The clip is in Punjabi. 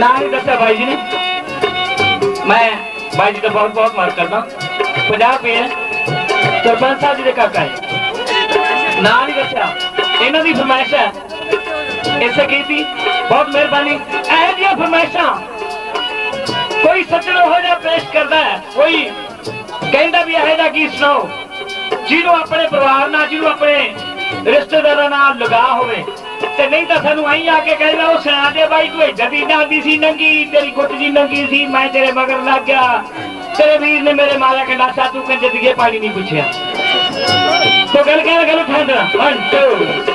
ਦੱਸਿਆ ਬਾਈ ਜੀ ਨੇ। ਮੈਂ ਬਾਈ ਜੀ ਦਾ ਬਹੁਤ ਬਹੁਤ ਮਾਰ ਕਰਦਾ। 50 ਰੁਪਏ ਸਰਪੰਚ ਸਾਹਿਬ ਜੀ ਦੇ ਕਾਕਾ ਹੈ ਨਾਂ ਨਹੀਂ ਦੱਸਿਆ। ਇਹਨਾਂ ਦੀ ਫਰਮਾਇਸ਼ ਹੈ। ਇਸੇ ਕੀਤੀ। ਬਹੁਤ ਮਿਹਰਬਾਨੀ। ਇਹ ਜਿਹੀਆਂ ਫਰਮਾਇਸ਼ਾਂ ਕੋਈ ਸੱਜਣ ਹੋ ਜਾ ਪੇਸ਼ ਕਰਦਾ ਹੈ। ਕੋਈ ਕਹਿੰਦਾ ਵੀ ਇਹ ਦਾ ਕੀ ਸੁਣਾਓ। ਜਿਹਨੂੰ ਆਪਣੇ ਪਰਿਵਾਰ ਨਾਲ, ਜਿਹਨੂੰ ਆਪਣੇ ਰਿਸ਼ਤੇਦਾਰਾਂ ਨਾਲ ਲਗਾ ਹੋਵੇ। ਤੇ ਨਹੀਂ ਤਾਂ ਸਾਨੂੰ ਆਈ ਆ ਕੇ ਕਹਿੰਦਾ, ਉਹ ਸੁਣਾ ਦੇ ਬਾਈ, ਤੂੰ ਇੱਧਰ ਦੀ ਜਾਂਦੀ ਸੀ ਨੰਗੀ, ਤੇਰੀ ਗੁੱਟ ਜੀ ਨੰਗੀ ਸੀ, ਮੈਂ ਤੇਰੇ ਮਗਰ ਲੱਗ ਗਿਆ। ਤੇਰੇ ਵੀਰ ਨੇ ਮੇਰੇ ਮਾਰਿਆ ਕੰਡਾਸਾ ਤੂੰ ਕੰਜੇ ਦੀਏ, ਪਾਣੀ ਨਹੀਂ ਪੁੱਛਿਆ। ਤੋ ਗੱਲ ਕਰ ਗੱਲ ਠੰਡ 1 2